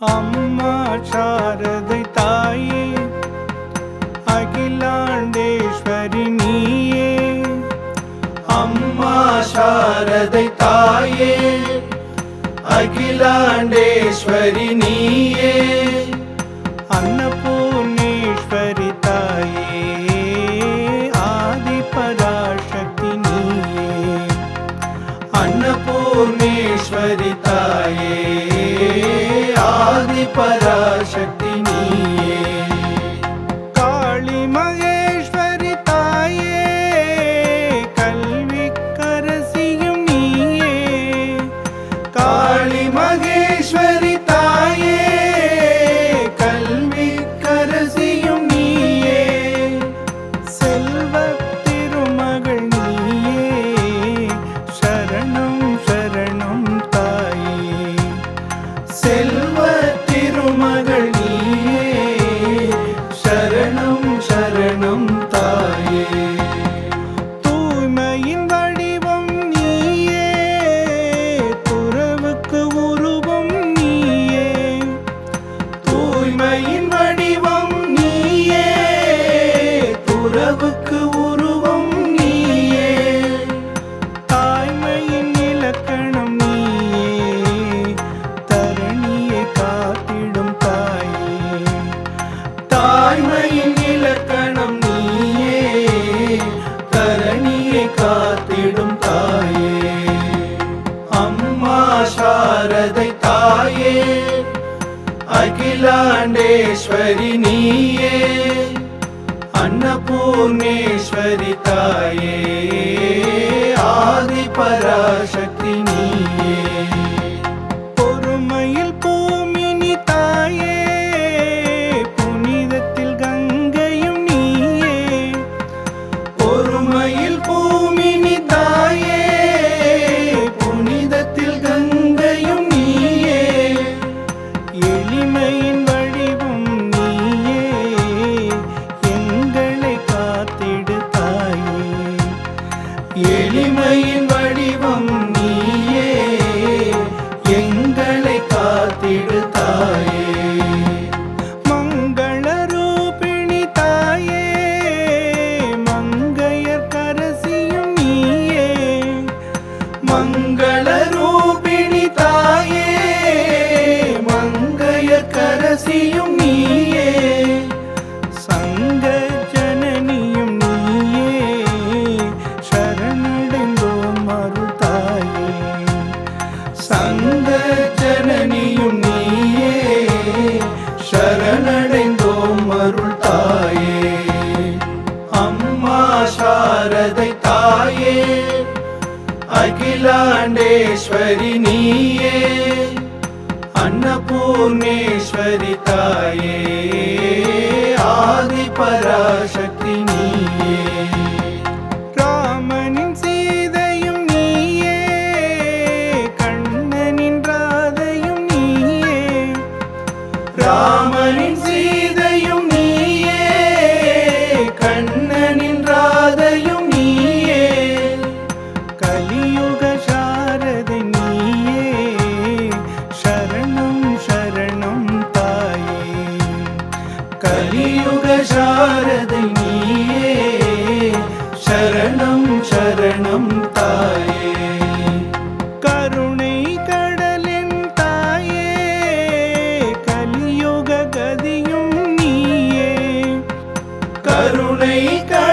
அம்மா சாரதை தாயே அகிலாண்டேஸ்வரி நீயே. அம்மா சாரதை தாயே அகிலாண்டேஸ்வரி நீயே. ਸਦਾ ਸ਼ਕਤੀ அகிலாண்டேஸ்வரி நீயே அன்னபூர்ணேஸ்வரி தாயே ஆதி பராசக்தி நீயே. One. அகிலாண்டேஸ்வரி நீயே அன்னபூர்ணேஸ்வரி தாயே ஆதி பராசக்தி நீயே. ராமனின் சீதையும் நீயே கண்ணனின் சரணம் சரணம் தாயே. கருணை கடலின் தாயே கலியுக கதியும் நீயே. கருணை கடலின்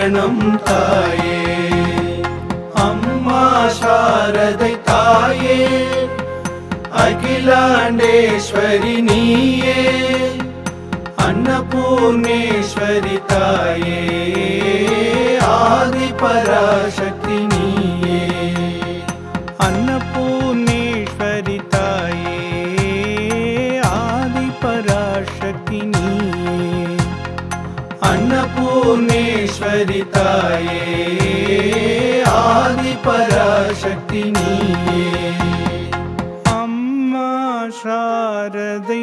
சரணம் தாயே. அம்மா சாரதை தாயே. அகிலாண்டேஸ்வரி நீயே. अन्नपूर्णेश्वरि ताये आदिपराशक्ति பூர்ணேஸ்வரி தாயே ஆதி பராசக்தி நீயே. அம்மா சாரதை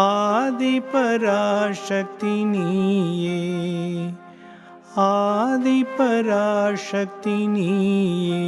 ஆதிபராசக்தி நீயே ஆதிபராசக்தி நீயே